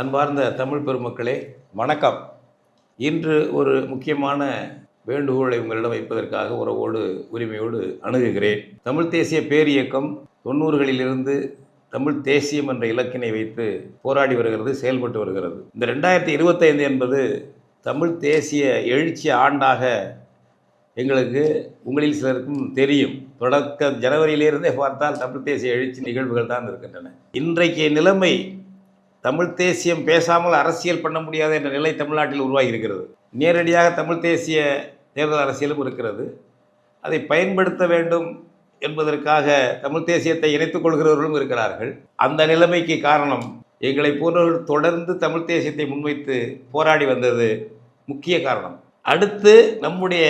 அன்பார்ந்த தமிழ் பெருமக்களே வணக்கம். இன்று ஒரு முக்கியமான வேண்டுகோளை உங்களிடம் வைப்பதற்காக உறவோடு உரிமையோடு அணுகுகிறேன். தமிழ் தேசிய பேரியக்கம் தொண்ணூறுகளிலிருந்து தமிழ் தேசியம் என்ற இலக்கினை வைத்து போராடி வருகிறது செயல்பட்டு வருகிறது. இந்த ரெண்டாயிரத்தி இருபத்தைந்து என்பது தமிழ் தேசிய எழுச்சி ஆண்டாக எங்களுக்கு உங்களில் சிலருக்கும் தெரியும். தொடக்க ஜனவரியிலிருந்தே பார்த்தால் தமிழ் தேசிய எழுச்சி நிகழ்வுகள் தான் இருக்கின்றன. இன்றைக்கு நிலைமை தமிழ் தேசியம் பேசாமல் அரசியல் பண்ண முடியாத என்ற நிலை தமிழ்நாட்டில் உருவாகி இருக்கிறது நேரடியாக தமிழ் தேசிய தேர்தல் அரசியலும் இருக்கிறது. அதை பயன்படுத்த வேண்டும் என்பதற்காக தமிழ் தேசியத்தை இணைத்துக் கொள்கிறவர்களும் இருக்கிறார்கள். அந்த நிலைமைக்கு காரணம் எங்களை போன்றவர்கள் தொடர்ந்து தமிழ் தேசியத்தை முன்வைத்து போராடி வந்தது முக்கிய காரணம். அடுத்து நம்முடைய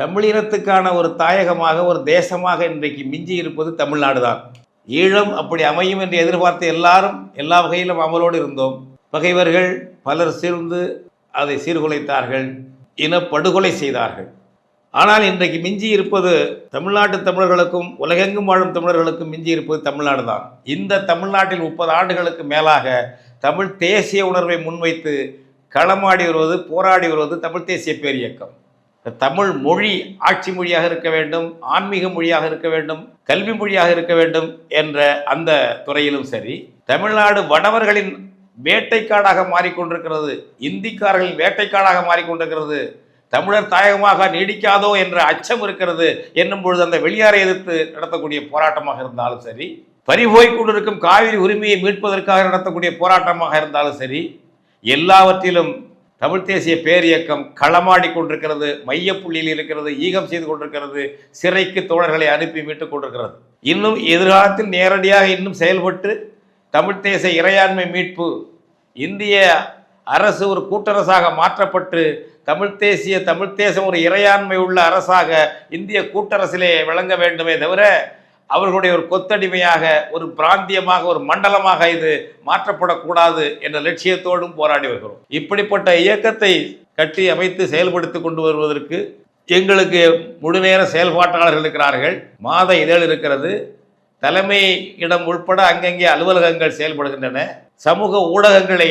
தமிழினத்துக்கான ஒரு தாயகமாக ஒரு தேசமாக இன்றைக்கு மிஞ்சி இருப்பது தமிழ்நாடு தான் ஈழம் அப்படி அமையும் என்று எதிர்பார்த்து எல்லாரும் எல்லா வகையிலும் அமலோடு இருந்தோம். பகைவர்கள் பலர் சேர்ந்து அதை சீர்குலைத்தார்கள் இனப்படுகொலை செய்தார்கள். ஆனால் இன்றைக்கு மிஞ்சி இருப்பது தமிழ்நாட்டு தமிழர்களுக்கும் உலகெங்கும் வாழும் தமிழர்களுக்கும் மிஞ்சி இருப்பது தமிழ்நாடு தான். இந்த தமிழ்நாட்டில் முப்பது ஆண்டுகளுக்கு மேலாக தமிழ் தேசிய உணர்வை முன்வைத்து களமாடி வருவது போராடி வருவது தமிழ் தேசிய பேரியக்கம். தமிழ் மொழி ஆட்சி மொழியாக இருக்க வேண்டும் ஆன்மீக மொழியாக இருக்க வேண்டும் கல்வி மொழியாக இருக்க வேண்டும் என்ற அந்த துறையிலும் சரி தமிழ்நாடு வடவர்களின் வேட்டைக்காடாக மாறிக்கொண்டிருக்கிறது இந்திக்காரர்களின் வேட்டைக்காடாக மாறிக்கொண்டிருக்கிறது தமிழர் தாயகமாக நீடிக்காதோ என்ற அச்சம் இருக்கிறது என்னும் பொழுது அந்த வெளியாரை எதிர்த்து நடத்தக்கூடிய போராட்டமாக இருந்தாலும் சரி பறிபோய் கொண்டிருக்கும் காவிரி உரிமையை மீட்பதற்காக நடத்தக்கூடிய போராட்டமாக இருந்தாலும் சரி எல்லாவற்றிலும் தமிழ் தேசிய பேரியக்கம் களமாடி கொண்டிருக்கிறது மையப்புள்ளியில் இருக்கிறது ஈகம் செய்து கொண்டிருக்கிறது சிறைக்கு தோழர்களை அனுப்பி மீட்டுக் கொண்டிருக்கிறது. இன்னும் எதிர்காலத்தில் நேரடியாக இன்னும் செயல்பட்டு தமிழ் தேச இறையாண்மை மீட்பு இந்திய அரசு ஒரு கூட்டரசாக மாற்றப்பட்டு தமிழ் தேசிய தமிழ் தேசம் ஒரு இறையாண்மை உள்ள அரசாக இந்திய கூட்டரசிலே விளங்க வேண்டுமே தவிர அவர்களுடைய ஒரு கொத்தடிமையாக ஒரு பிராந்தியமாக ஒரு மண்டலமாக இது மாற்றப்படக்கூடாது என்ற லட்சியத்தோடும் போராடி வருகிறோம். இப்படிப்பட்ட இயக்கத்தை கட்டி அமைத்து செயல்படுத்தி கொண்டு வருவதற்கு எங்களுக்கு முழுநேர செயல்பாட்டாளர்கள் இருக்கிறார்கள். மாத இதழ் இருக்கிறது. தலைமை இடம் உட்பட அங்கங்கே அலுவலகங்கள் செயல்படுகின்றன. சமூக ஊடகங்களை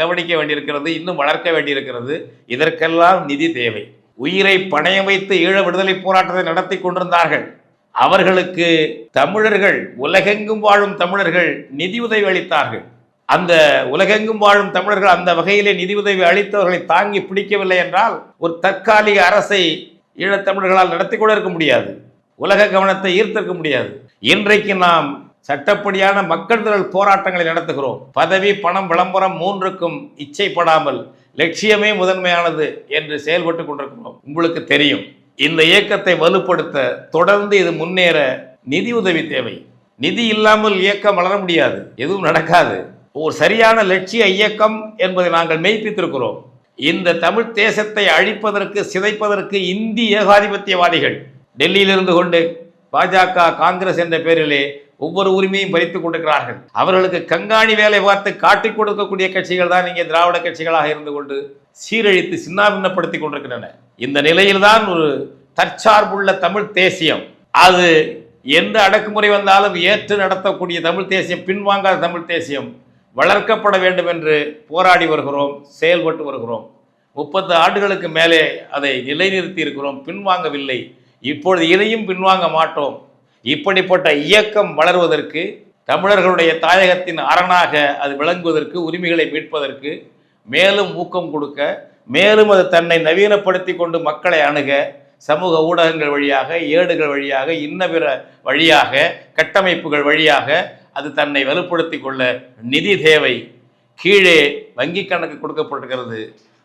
கவனிக்க வேண்டியிருக்கிறது. இன்னும் வளர்க்க வேண்டியிருக்கிறது. இதற்கெல்லாம் நிதி தேவை. உயிரை பணயம் வைத்து ஈழ விடுதலை போராட்டத்தை நடத்தி கொண்டிருந்தார்கள். அவர்களுக்கு தமிழர்கள் உலகெங்கும் வாழும் தமிழர்கள் நிதியுதவி அளித்தார்கள். அந்த உலகெங்கும் வாழும் தமிழர்கள் அந்த வகையிலே நிதியுதவி அளித்தவர்களை தாங்கி பிடிக்கவில்லை என்றால் ஒரு தற்காலிக அரசை ஈழத்தமிழர்களால் நடத்தி கூட இருக்க முடியாது. உலக கவனத்தை ஈர்த்திருக்க முடியாது. இன்றைக்கு நாம் சட்டப்படியான மக்கள் திரள் போராட்டங்களை நடத்துகிறோம். பதவி பணம் விளம்பரம் மூன்றுக்கும் இச்சைப்படாமல் லட்சியமே முதன்மையானது என்று செயல்பட்டு கொண்டிருக்கிறோம். உங்களுக்கு தெரியும். இந்த இயக்கத்தை வலுப்படுத்த தொடர்ந்து இது முன்னேற நிதி உதவி தேவை. நிதி இல்லாமல் இயக்கம் வளர முடியாது. எதுவும் நடக்காது. ஒரு சரியான லட்சிய இயக்கம் என்பதை நாங்கள் மெய்ப்பித்திருக்கிறோம். இந்த தமிழ் தேசத்தை அழிப்பதற்கு சிதைப்பதற்கு இந்தி ஏகாதிபத்தியவாதிகள் டெல்லியிலிருந்து கொண்டு பாஜக காங்கிரஸ் என்ற பெயரிலே ஒவ்வொரு உரிமையும் பறித்துக் கொண்டிருக்கிறார்கள். அவர்களுக்கு கங்காணி வேலை பார்த்து காட்டிக் கொடுக்கக்கூடிய கட்சிகள் தான் இங்கே திராவிட கட்சிகளாக இருந்து கொண்டு சீரழித்து சின்னாபின்னப்படுத்தி கொண்டிருக்கின்றன. இந்த நிலையில்தான் ஒரு தற்சார்புள்ள தமிழ் தேசியம். அது எந்த அடக்குமுறை வந்தாலும் ஏற்று நடத்தக்கூடிய தமிழ் தேசியம் பின்வாங்காத தமிழ் தேசியம் வளர்க்கப்பட வேண்டும் என்று போராடி வருகிறோம் செயல்பட்டு வருகிறோம். முப்பத்து ஆண்டுகளுக்கு மேலே அதை நிலைநிறுத்தி இருக்கிறோம் பின்வாங்கவில்லை. இப்பொழுது இதையும் பின்வாங்க மாட்டோம். இப்படிப்பட்ட இயக்கம் வளர்வதற்கு தமிழர்களுடைய தாயகத்தின் அரணாக அது விளங்குவதற்கு உரிமைகளை மீட்பதற்கு மேலும் ஊக்கம் கொடுக்க மேலும் அது தன்னை நவீனப்படுத்தி கொண்டு மக்களை அணுக சமூக ஊடகங்கள் வழியாக ஏடுகள் வழியாக இன்ன பிற வழியாக கட்டமைப்புகள் வழியாக அது தன்னை வலுப்படுத்தி கொள்ள நிதி தேவை. கீழே வங்கி கணக்கு கொடுக்கப்பட்டிருக்கிறது.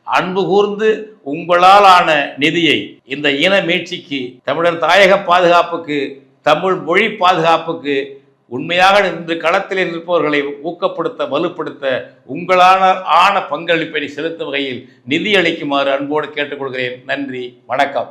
அன்பு கூர்ந்து உங்களால் ஆன நிதியை இந்த இன மீட்சிக்கு தமிழர் தாயக பாதுகாப்புக்கு தமிழ் மொழி பாதுகாப்புக்கு உண்மையாக இன்று களத்தில் நிற்பவர்களை ஊக்கப்படுத்த வலுப்படுத்த உங்களான ஆன பங்களிப்பை செலுத்தும் வகையில் நிதி அளிக்குமாறு அன்போடு கேட்டுக்கொள்கிறேன். நன்றி வணக்கம்.